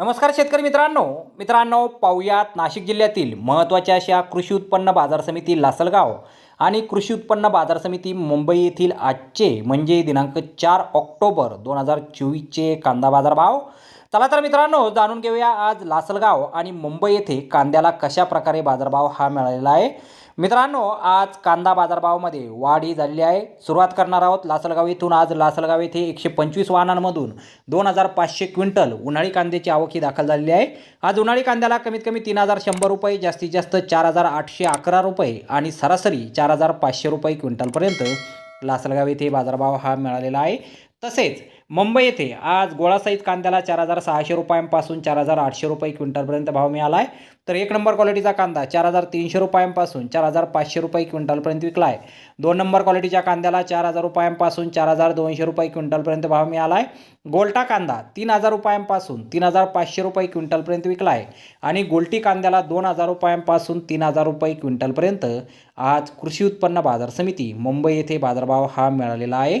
नमस्कार शेतकरी मित्रांनो. मित्रांनो पाहुयात नाशिक जिल्ह्यातील महत्त्वाच्या अशा कृषी उत्पन्न बाजार समिती लासलगाव आणि कृषी उत्पन्न बाजार समिती मुंबई येथील आजचे म्हणजे दिनांक चार ऑक्टोबर दोन हजार चोवीसचे कांदा बाजार भाव चला तर मित्रांनो जाणून घेऊया आज लासलगाव आणि मुंबई येथे कांद्याला कशा प्रकारे बाजारभाव हा मिळालेला आहे. मित्रांनो आज कांदा बाजारभावामध्ये वाढ ही झालेली आहे. सुरुवात करणार आहोत लासलगाव येथून आज लासलगाव येथे एकशे पंचवीस वाहनांमधून दोन हजार पाचशे क्विंटल उन्हाळी कांद्याची आवक ही दाखल झालेली आहे. आज उन्हाळी कांद्याला कमीत कमी तीन हजार शंभर रुपये जास्तीत जास्त चार हजार आठशे अकरा रुपये आणि सरासरी चार हजार पाचशे रुपये क्विंटलपर्यंत लासलगाव येथे बाजारभाव हा मिळालेला आहे. तसेच मुंबई येथे आज गोळासहित कांद्याला चार हजार सहाशे रुपयांपासून चार हजार आठशे रुपये क्विंटलपर्यंत भाव मिळाला आहे तर एक नंबर क्वालिटीचा कांदा चार हजार तीनशे रुपयांपासून चार हजार पाचशे रुपये क्विंटलपर्यंत विकला आहे दोन नंबर क्वालिटीच्या कांद्याला चार हजार रुपयांपासून चार हजार दोनशे रुपये क्विंटलपर्यंत भाव मिळाला आहे गोल्टा कांदा तीन हजार रुपयांपासून तीन हजार पाचशे रुपये क्विंटलपर्यंत विकला आहे आणि गोल्टी कांद्याला दोन हजार रुपयांपासून तीन हजार रुपये क्विंटलपर्यंत आज कृषी उत्पन्न बाजार समिती मुंबई येथे बाजारभाव हा मिळालेला आहे.